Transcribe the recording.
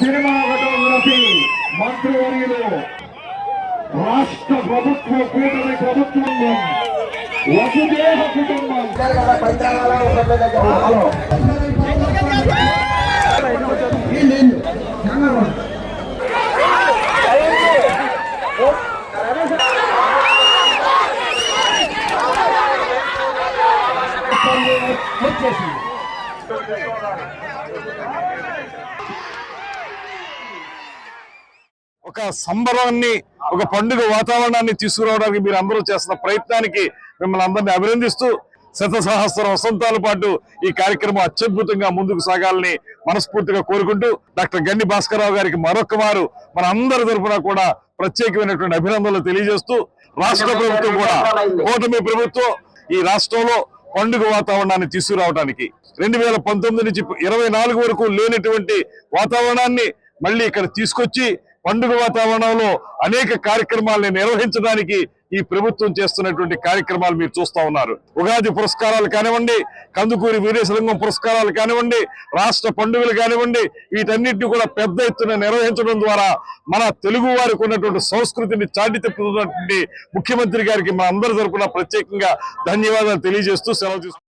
Cinematography మంత్రివర్యులు రాష్ట్ర ప్రభుత్వ కూటమి ప్రభుత్వం వసుదేవ కుటుంబం. హలో వచ్చేసింది ఒక సంబరాన్ని ఒక పండుగ వాతావరణాన్ని తీసుకురావడానికి మీరు అందరూ చేస్తున్న ప్రయత్నానికి మిమ్మల్ని అందరినీ అభినందిస్తూ శత సహస్ర వసంతాల పాటు ఈ కార్యక్రమం అత్యద్భుతంగా ముందుకు సాగాలని మనస్ఫూర్తిగా కోరుకుంటూ డాక్టర్ గన్ని భాస్కరరావు గారికి మరొక వారు మన అందరి తరఫున కూడా ప్రత్యేకమైనటువంటి అభినందనలు తెలియజేస్తూ రాష్ట్ర ప్రభుత్వం కూడా కూటమి ప్రభుత్వం ఈ రాష్ట్రంలో పండుగ వాతావరణాన్ని తీసుకురావడానికి రెండు వేల పంతొమ్మిది నుంచి ఇరవై నాలుగు వరకు లేనటువంటి వాతావరణాన్ని మళ్ళీ ఇక్కడ తీసుకొచ్చి పండుగ వాతావరణంలో అనేక కార్యక్రమాలను నిర్వహించడానికి ఈ ప్రభుత్వం చేస్తున్నటువంటి కార్యక్రమాలు మీరు చూస్తూ ఉన్నారు. ఉగాది పురస్కారాలు కానివ్వండి కందుకూరి వీరేశలింగం పురస్కారాలు కానివ్వండి రాష్ట్ర పండుగలు కానివ్వండి వీటన్నిటిని కూడా పెద్ద ఎత్తున నిర్వహించడం ద్వారా మన తెలుగు వారికి ఉన్నటువంటి సంస్కృతిని చాటి తెప్పుతున్నటువంటి ముఖ్యమంత్రి గారికి మన అందరి తరఫున ప్రత్యేకంగా ధన్యవాదాలు తెలియజేస్తూ సెలవు తీసుకుంటాం